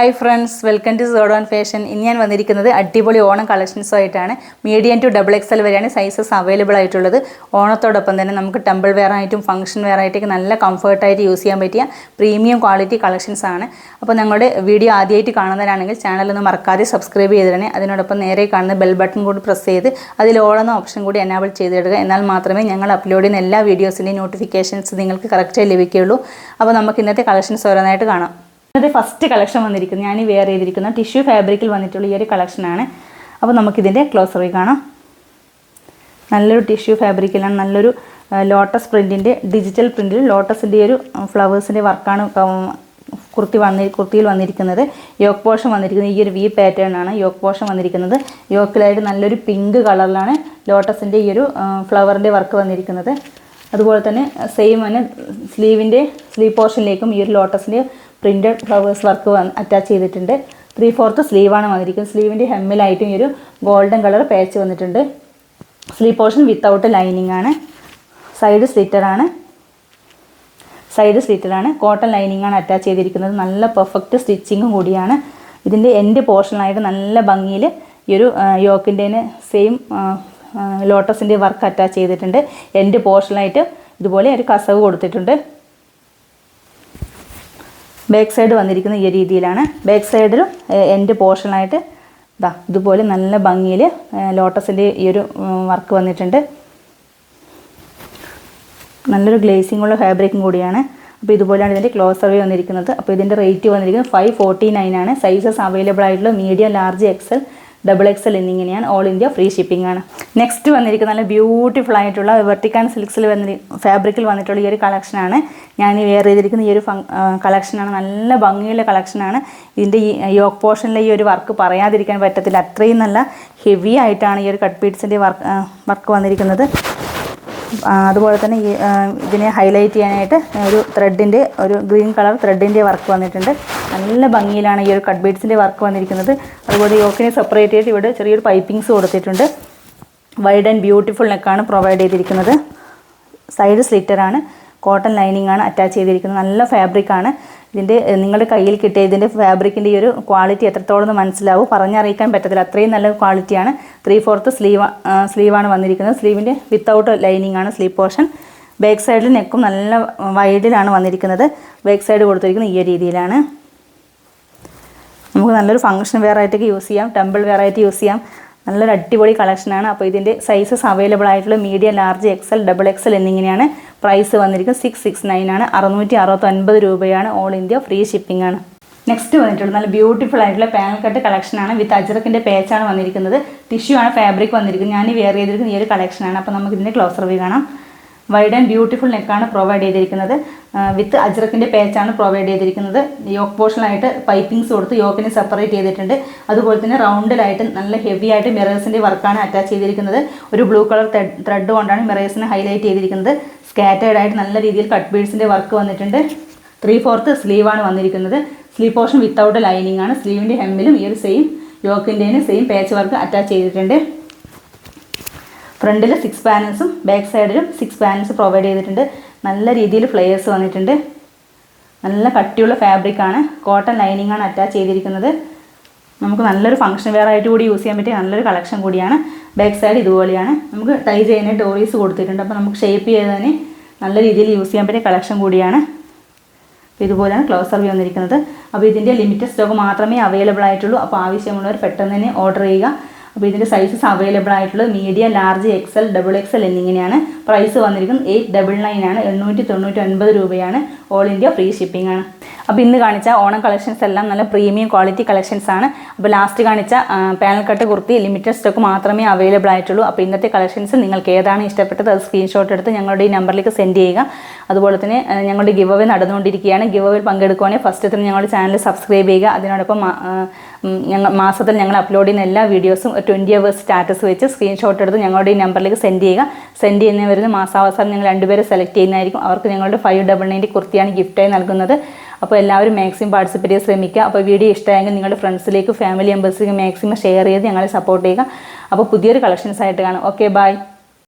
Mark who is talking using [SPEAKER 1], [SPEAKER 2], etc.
[SPEAKER 1] Hi friends welcome to Sod on fashion ഇന്ന് ഞാൻ വന്നിരിക്കുന്നത് അടിപൊളി Onam കളക്ഷൻസുമായിട്ടാണ് medium to double X L വരെയാണ് സൈസസ് അവൈലബിൾ ആയിട്ടുള്ളത്. ഓണത്തോടൊപ്പം തന്നെ നമുക്ക് ടെമ്പിൾ വെയർ ആയിട്ടും ഫംഗ്ഷൻ വെയർ ആയിട്ടൊക്കെ നല്ല കംഫർട്ടായിട്ട് യൂസ് ചെയ്യാൻ പറ്റിയ പ്രീമിയം ക്വാളിറ്റി കളക്ഷൻസ് ആണ്. അപ്പോൾ ഞങ്ങളുടെ വീഡിയോ ആദ്യമായിട്ട് കാണുന്നവരാണെങ്കിൽ ചാനലൊന്ന് മറക്കാതെ സബ്സ്ക്രൈബ് ചെയ്തിടണേ. അതിനോടൊപ്പം നേരെ കാണുന്ന ബെൽ ബട്ടൺ കൂടി പ്രസ് ചെയ്ത് അതിൽ ഓളെന്ന ഓപ്ഷൻ കൂടി എനാബിൾ ചെയ്തിടുക. എന്നാൽ മാത്രമേ ഞങ്ങൾ അപ്ലോഡ് ചെയ്യുന്ന എല്ലാ വീഡിയോസിന്റെയും നോട്ടിഫിക്കേഷൻസ് നിങ്ങൾക്ക് കറക്റ്റായി ലഭിക്കുകയുള്ളൂ. അപ്പോൾ നമുക്ക് ഇന്നത്തെ കളക്ഷൻസ് ഓരോന്നായിട്ട് കാണാം. ഇന്നത്തെ ഫസ്റ്റ് കളക്ഷൻ വന്നിരിക്കുന്നത് ഞാൻ വെയർ ചെയ്തിരിക്കുന്ന ടിഷ്യൂ ഫാബ്രിക്കിൽ വന്നിട്ടുള്ള ഈ ഒരു കളക്ഷനാണ് അപ്പോൾ നമുക്കിതിന്റെ ക്ലോസറി കാണാം. നല്ലൊരു ടിഷ്യൂ ഫാബ്രിക്കിലാണ് നല്ലൊരു ലോട്ടസ് പ്രിന്റിന്റെ ഡിജിറ്റൽ പ്രിന്റിൽ ലോട്ടസിന്റെ ഒരു ഫ്ലവേഴ്സിന്റെ വർക്കാണ് കുർത്തി വന്നി കുർത്തിയിൽ വന്നിരിക്കുന്നത്. യോക്ക് പോഷൻ വന്നിരിക്കുന്നത്. ഈ ഒരു വി പാറ്റേൺ ആണ് യോക്ക് പോഷൻ വന്നിരിക്കുന്നത്. യോക്കിലായിട്ട് നല്ലൊരു പിങ്ക് കളറിലാണ് ലോട്ടസിന്റെ ഈ ഒരു ഫ്ലവറിന്റെ വർക്ക് വന്നിരിക്കുന്നത്. അതുപോലെ തന്നെ സെയിം തന്നെ സ്ലീവിന്റെ സ്ലീവ് പോർഷനിലേക്കും ഈ ഒരു ലോട്ടസിന്റെ പ്രിന്റഡ് ഫ്ലവേഴ്സ് വർക്ക് അറ്റാച്ച് ചെയ്തിട്ടുണ്ട്. ത്രീ ഫോർത്ത് സ്ലീവാണ് വന്നിരിക്കുന്നത്. സ്ലീവിന്റെ ഹെമ്മിലായിട്ടും ഈ ഒരു ഗോൾഡൻ കളർ പാച്ച് വന്നിട്ടുണ്ട്. സ്ലീവ് പോർഷൻ വിത്തൗട്ട് ലൈനിങ് ആണ്. സൈഡ് സ്ലിറ്ററാണ് സൈഡ് സ്ലിറ്ററാണ് കോട്ടൺ ലൈനിങ് ആണ് അറ്റാച്ച് ചെയ്തിരിക്കുന്നത്. നല്ല പെർഫെക്റ്റ് സ്റ്റിച്ചിങ്ങും കൂടിയാണ്. ഇതിന്റെ എൻഡ് പോർഷനായിട്ട് നല്ല ഭംഗിയിൽ ഈ ഒരു യോക്കിന്റെ സെയിം ലോട്ടസിന്റെ വർക്ക് അറ്റാച്ച് ചെയ്തിട്ടുണ്ട്. എൻഡ് പോർഷനായിട്ട് ഇതുപോലെ ഒരു കസവ് കൊടുത്തിട്ടുണ്ട്. ബാക്ക് സൈഡ് വന്നിരിക്കുന്ന ഈ രീതിയിലാണ്. ബാക്ക് സൈഡിലും എന്റെ പോർഷനായിട്ട് ഇതാ ഇതുപോലെ നല്ല ഭംഗിയിൽ ലോട്ടസിന്റെ ഈ ഒരു വർക്ക് വന്നിട്ടുണ്ട്. നല്ലൊരു ഗ്ലേസിംഗ് ഉള്ള ഫാബ്രിക്കും കൂടിയാണ്. അപ്പോൾ ഇതുപോലെയാണ് ഇതിന്റെ ക്ലോസ് അവേ വന്നിരിക്കുന്നത്. അപ്പോൾ ഇതിന്റെ റേറ്റ് വന്നിരിക്കുന്നത് ഫൈവ് ഫോർട്ടി നയൻ ആണ്. സൈസസ് അവൈലബിൾ ആയിട്ടുള്ള medium large XL double XL എന്നിങ്ങനെയാണ് ഓൾ ഇന്ത്യ ഫ്രീ ഷിപ്പിംഗ് ആണ്. നെക്സ്റ്റ് വന്നിരിക്കുന്ന നല്ല ബ്യൂട്ടിഫുൾ ആയിട്ടുള്ള വെർട്ടിക്കാൻ സിൽക്സിൽ വന്നി ഫാബ്രിക്കിൽ വന്നിട്ടുള്ള ഈ ഒരു കളക്ഷനാണ് ഞാൻ വെയർ ചെയ്തിരിക്കുന്ന ഈ ഒരു കളക്ഷനാണ് നല്ല ഭംഗിയുള്ള കളക്ഷനാണ് ഇതിന്റെ ഈ യോക്ക് പോർഷനിലെ ഈ ഒരു വർക്ക് പറയാതിരിക്കാൻ പറ്റത്തില്ല. അത്രയും നല്ല ഹെവി ആയിട്ടാണ് ഈ ഒരു കട്ട് പീഡ്സിന്റെ വർക്ക് വർക്ക് വന്നിരിക്കുന്നത്. അതുപോലെ തന്നെ ഈ ഇതിനെ ഹൈലൈറ്റ് ചെയ്യാനായിട്ട് ഒരു ത്രെഡിന്റെ ഒരു ഗ്രീൻ കളർ ത്രെഡിന്റെ വർക്ക് വന്നിട്ടുണ്ട്. നല്ല ഭംഗിയിലാണ് ഈ ഒരു കട്ട് ബീഡ്സിന്റെ വർക്ക് വന്നിരിക്കുന്നത്. അതുപോലെ യോക്കിനെ സെപ്പറേറ്റ് ചെയ്തിട്ട് ഇവിടെ ചെറിയൊരു പൈപ്പിങ്സ് കൊടുത്തിട്ടുണ്ട്. വൈഡ് ആൻഡ് ബ്യൂട്ടിഫുൾ നെക്കാണ് പ്രൊവൈഡ് ചെയ്തിരിക്കുന്നത്. സൈഡ് സ്ലിറ്ററാണ് കോട്ടൺ ലൈനിങ് ആണ് അറ്റാച്ച് ചെയ്തിരിക്കുന്നത്. നല്ല ഫാബ്രിക്കാണ് ഇതിന്റെ നിങ്ങളുടെ കയ്യിൽ കിട്ടിയ ഇതിന്റെ ഫാബ്രിക്കിന്റെ ഈ ഒരു ക്വാളിറ്റി എത്രത്തോളം മനസ്സിലാവും. പറഞ്ഞറിയിക്കാൻ പറ്റത്തില്ല. അത്രയും നല്ല ക്വാളിറ്റിയാണ് ത്രീ ഫോർത്ത് സ്ലീവ് സ്ലീവാണ് വന്നിരിക്കുന്നത്. സ്ലീവിന്റെ വിത്തൗട്ട് ലൈനിങ് ആണ് സ്ലീവ് പോർഷൻ ബാക്ക് സൈഡിൽ നെക്കും നല്ല വൈഡിലാണ് വന്നിരിക്കുന്നത്. ബാക്ക് സൈഡ് കൊടുത്തിരിക്കുന്നത് ഈ രീതിയിലാണ്. നമുക്ക് നല്ലൊരു ഫംഗ്ഷൻ വെയർ യൂസ് ചെയ്യാം. ടെമ്പിൾ ആയിട്ട് യൂസ് ചെയ്യാം. നല്ലൊരു അടിപൊളി കളക്ഷനാണ് അപ്പോൾ ഇതിന്റെ സൈസസ് അവൈലബിൾ ആയിട്ടുള്ള medium large XL double XL എന്നിങ്ങനെയാണ് പ്രൈസ് വന്നിരിക്കുന്നത് സിക്സ് സിക്സ് നയൻ ആണ്. അറുന്നൂറ്റി അറുപത്തൊൻപത് രൂപയാണ് ഓൾ ഇന്ത്യ ഫ്രീ ഷിപ്പിംഗ് ആണ്. നെക്സ്റ്റ് വന്നിട്ടുള്ള നല്ല ബ്യൂട്ടിഫുൾ ആയിട്ടുള്ള പാനൽ കട്ട് കളക്ഷനാണ് വിത്ത് അജറക്കിന്റെ ആണ് വന്നിരിക്കുന്നത്. ടിഷ്യൂ ആണ് ഫാബ്രിക് വന്നിരിക്കുന്നത്. ഞാൻ വെയർ ചെയ്തിരിക്കുന്ന ഈ ഒരു ആണ്. അപ്പോൾ നമുക്ക് ഇതിന്റെ ക്ലോസർ വ്യൂ കാണാം. വൈഡ് ആൻഡ് ബ്യൂട്ടിഫുൾ നെക്കാണ് പ്രൊവൈഡ് ചെയ്തിരിക്കുന്നത്. വിത്ത് അജ്രക്കിന്റെ പേച്ചാണ് പ്രൊവൈഡ് ചെയ്തിരിക്കുന്നത്. യോക്ക് പോർഷനായിട്ട് പൈപ്പിംഗ്സ് കൊടുത്ത് യോക്കിനെ സെപ്പറേറ്റ് ചെയ്തിട്ടുണ്ട്. അതുപോലെ തന്നെ റൗണ്ടിലായിട്ട് നല്ല ഹെവി ആയിട്ട് മിറേഴ്സിന്റെ വർക്കാണ് അറ്റാച്ച് ചെയ്തിരിക്കുന്നത്. ഒരു ബ്ലൂ കളർ ത്രെഡ് കൊണ്ടാണ് മിറേഴ്സിനെ ഹൈലൈറ്റ് ചെയ്തിരിക്കുന്നത്. സ്കാറ്റേഡ് ആയിട്ട് നല്ല രീതിയിൽ കട്ട് ബീഡ്സിന്റെ വർക്ക് വന്നിട്ടുണ്ട്. ത്രീ ഫോർത്ത് സ്ലീവാണ് വന്നിരിക്കുന്നത്. സ്ലീവ് പോർഷൻ വിത്തൗട്ട് ലൈനിങ് ആണ്. സ്ലീവിന്റെ ഹെമ്മിലും ഈ ഒരു സെയിം യോക്കിന്റെയും സെയിം പേച്ച് വർക്ക് അറ്റാച്ച് ചെയ്തിട്ടുണ്ട്. ഫ്രണ്ടിൽ സിക്സ് പാനൽസും ബാക്ക് സൈഡിലും സിക്സ് പാനൽസ് പ്രൊവൈഡ് ചെയ്തിട്ടുണ്ട്. നല്ല രീതിയിൽ ഫ്ലെയേഴ്സ് വന്നിട്ടുണ്ട്. നല്ല കട്ടിയുള്ള ഫാബ്രിക്കാണ് കോട്ടൺ ലൈനിങ് ആണ് അറ്റാച്ച് ചെയ്തിരിക്കുന്നത്. നമുക്ക് നല്ലൊരു ഫംഗ്ഷൻ വെയർ ആയിട്ട് കൂടി യൂസ് ചെയ്യാൻ പറ്റിയ നല്ലൊരു കളക്ഷൻ കൂടിയാണ്. ബാക്ക് സൈഡ് ഇതുപോലെയാണ്. നമുക്ക് ടൈ ചെയ്യാനായിട്ട് ഡോറീസ് കൊടുത്തിട്ടുണ്ട്. അപ്പോൾ നമുക്ക് ഷേപ്പ് ചെയ്തതിന് നല്ല രീതിയിൽ യൂസ് ചെയ്യാൻ പറ്റിയ കളക്ഷൻ കൂടിയാണ്. അപ്പോൾ ഇതുപോലെയാണ് ക്ലോസർ വ്യൂ വന്നിരിക്കുന്നത്. അപ്പോൾ ഇതിന്റെ ലിമിറ്റഡ് സ്റ്റോക്ക് മാത്രമേ അവൈലബിൾ ആയിട്ടുള്ളൂ. അപ്പോൾ ആവശ്യമുള്ളവർ പെട്ടെന്ന് തന്നെ ഓർഡർ ചെയ്യുക. അപ്പോൾ ഇതിന്റെ സൈസസ് അവൈലബിൾ ആയിട്ടുള്ളത് medium large XL double XL എന്നിങ്ങനെയാണ് പ്രൈസ് വന്നിരിക്കുന്നത്. എയ്റ്റ് ഡബിൾ നയൻ ആണ്. എണ്ണൂറ്റി തൊണ്ണൂറ്റി ഒൻപത് രൂപയാണ്. ഓൾ ഇന്ത്യ ഫ്രീ ഷിപ്പിംഗ് ആണ്. അപ്പോൾ ഇന്ന് കാണിച്ച ഓണം കളക്ഷൻസ് എല്ലാം നല്ല പ്രീമിയം ക്വാളിറ്റി കളക്ഷൻസ് ആണ്. അപ്പോൾ ലാസ്റ്റ് കാണിച്ച panel cut kurti limited stock മാത്രമേ അവൈലബിൾ ആയിട്ടുള്ളൂ. അപ്പോൾ ഇന്നത്തെ കളക്ഷൻസ് നിങ്ങൾക്ക് ഏതാണ് ഇഷ്ടപ്പെട്ടത് അത് സ്ക്രീൻഷോട്ട് എടുത്ത് ഞങ്ങളുടെ ഈ നമ്പറിലേക്ക് സെൻഡ് ചെയ്യുക. അതുപോലെ തന്നെ ഞങ്ങളുടെ ഗിവ് അവേ നടന്നുകൊണ്ടിരിക്കുകയാണ്. ഗിവ് അവേ പങ്കെടുക്കുവാണെങ്കിൽ ഫസ്റ്റ് തന്നെ ഞങ്ങളുടെ ചാനൽ സബ്സ്ക്രൈബ് ചെയ്യുക. അതിനോടൊപ്പം ഞങ്ങൾ മാസത്തിൽ ഞങ്ങൾ അപ്ലോഡ് ചെയ്യുന്ന എല്ലാ വീഡിയോസും ട്വന്റി അവേഴ്സ് സ്റ്റാറ്റസ് വെച്ച് സ്ക്രീൻഷോട്ട് എടുത്ത് ഞങ്ങളുടെ ഈ നമ്പറിലേക്ക് സെൻഡ് ചെയ്യുക. സെൻഡ് ചെയ്യുന്നവരുന്ന് മാസാവസാനം ഞങ്ങൾ രണ്ടുപേരെ സെലക്ട് ചെയ്യുന്നതായിരിക്കും. അവർക്ക് ഞങ്ങളുടെ ഫൈവ് ഡബിൾ നയന്റി കുർത്തിയാണ് ഗിഫ്റ്റായി നൽകുന്നത്. അപ്പോൾ എല്ലാവരും മാക്സിമം പാർട്ടിസിപ്പേറ്റ് ചെയ്യാൻ ശ്രമിക്കുക. അപ്പോൾ വീഡിയോ ഇഷ്ടമായെങ്കിൽ നിങ്ങളുടെ ഫ്രണ്ട്സിലേക്കും ഫാമിലി മെമ്പേഴ്സിലേക്ക് മാക്സിമം ഷെയർ ചെയ്ത് ഞങ്ങളെ സപ്പോർട്ട് ചെയ്യുക. അപ്പോൾ പുതിയൊരു കളക്ഷൻസ് ആയിട്ട് കാണാം. Okay bye